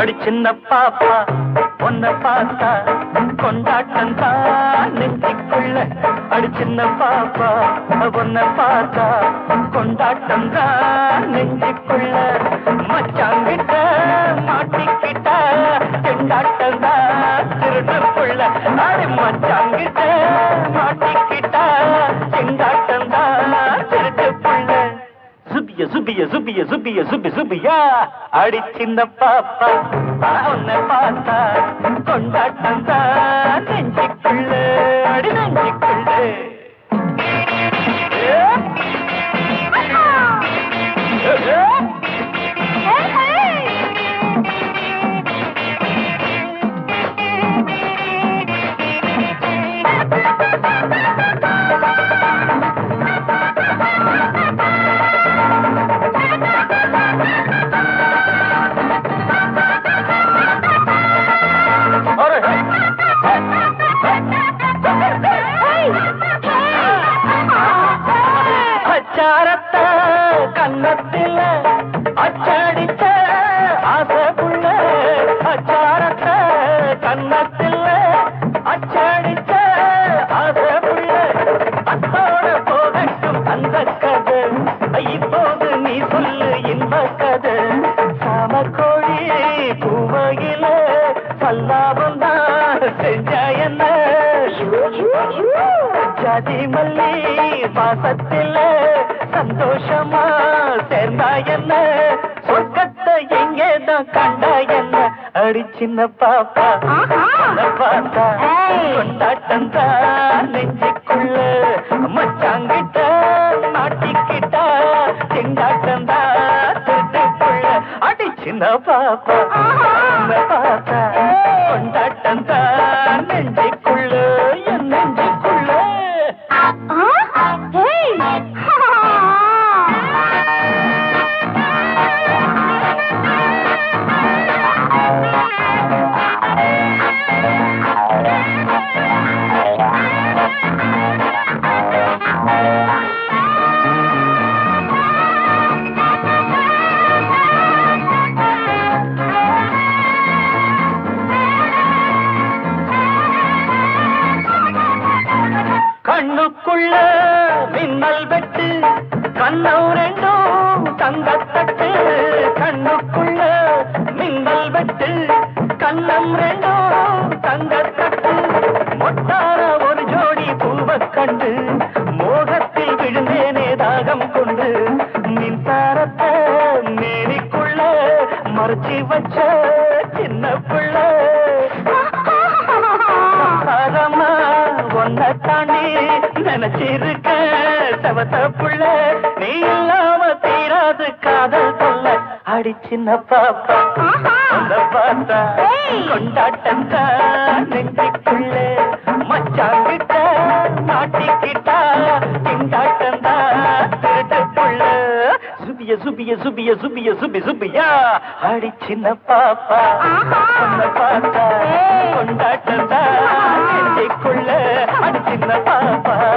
அடி சின்ன பாப்பா உன்னை பார்த்தா கொண்டாட்டம் தான் நெஞ்சிக்குள்ள அடி சின்ன பாப்பா உன்னை பார்த்தா கொண்டாட்டம் தான் நெஞ்சிக்குள்ள. மச்சா சுபிய சுபிய சுபிய சுபிய சுபி சுபியா அடி சின்ன பாப்பா நான் உன்னை பார்த்தா கொண்டாட்டம் தான் நெஞ்சுக்குள்ள. அச்சாரத்தை கன்னத்தில அச்சடிச்ச ஆசைக்குள்ள அச்சாரத்த கன்னத்தில அச்சடிச்ச ஆசைக்குள்ள அத்தோட போகட்டும் அந்த கதை இப்போது நீ சொல்லு இன்ப கதை சாமக்கோழி பூவகில பல்லாபம் தான் செஞ்ச என்ன? ஜாதி மல்லி பாசத்தில சந்தோஷமா சேர்ந்தா என்ன? சொர்க்கத்தை எங்கேதான் கண்டா என்ன? அடி சின்ன பாப்பா பார்த்தா கொண்டாட்டம் தான் நெஞ்சுக்குள்ள. மச்சாங்கிட்ட மாட்டிக்கிட்டா திண்டாட்டம் தான் திருட்டுக்குள்ள. அடி சின்ன பாப்பா கண்ணுக்குள்ள மின்னல் வெட்டு கண்ணம் ரெண்டும் தங்கத்தட்டு. கண்ணுக்குள்ள மின்னல் வெட்டு கண்ணம் ரெண்டும் தங்கத்தட்டு. மொட்டார ஒரு ஜோடி பூவக் கண்டு மோகத்தில் விழுந்தேனே தாகம் கொண்டு. மின்சாரத்தை மேலிக்குள்ள மறைச்சி வச்ச சின்ன பிள்ளை. ஒன்ன தாண்டி நினைச்சிருக்க தவத்த புள்ள நீ இல்லாம தீராது காதல் சொல்ல. அடி சின்ன பாப்பா உன்னை பார்த்தா கொண்டாட்டம் தான் நெஞ்சுக்குள்ள. மச்சாங்கிட்ட மாட்டிக்கிட்டா திண்டாட்டம் தான் திருட்டுக்குள்ள சுபிய சுபிய சுபிய சுபிய சுபி சுபியா. அடி சின்ன பாப்பா பார்த்தா கொண்டாட்டம் தான் நெஞ்சுக்குள்ள அடி சின்ன பாப்பா. உன்னை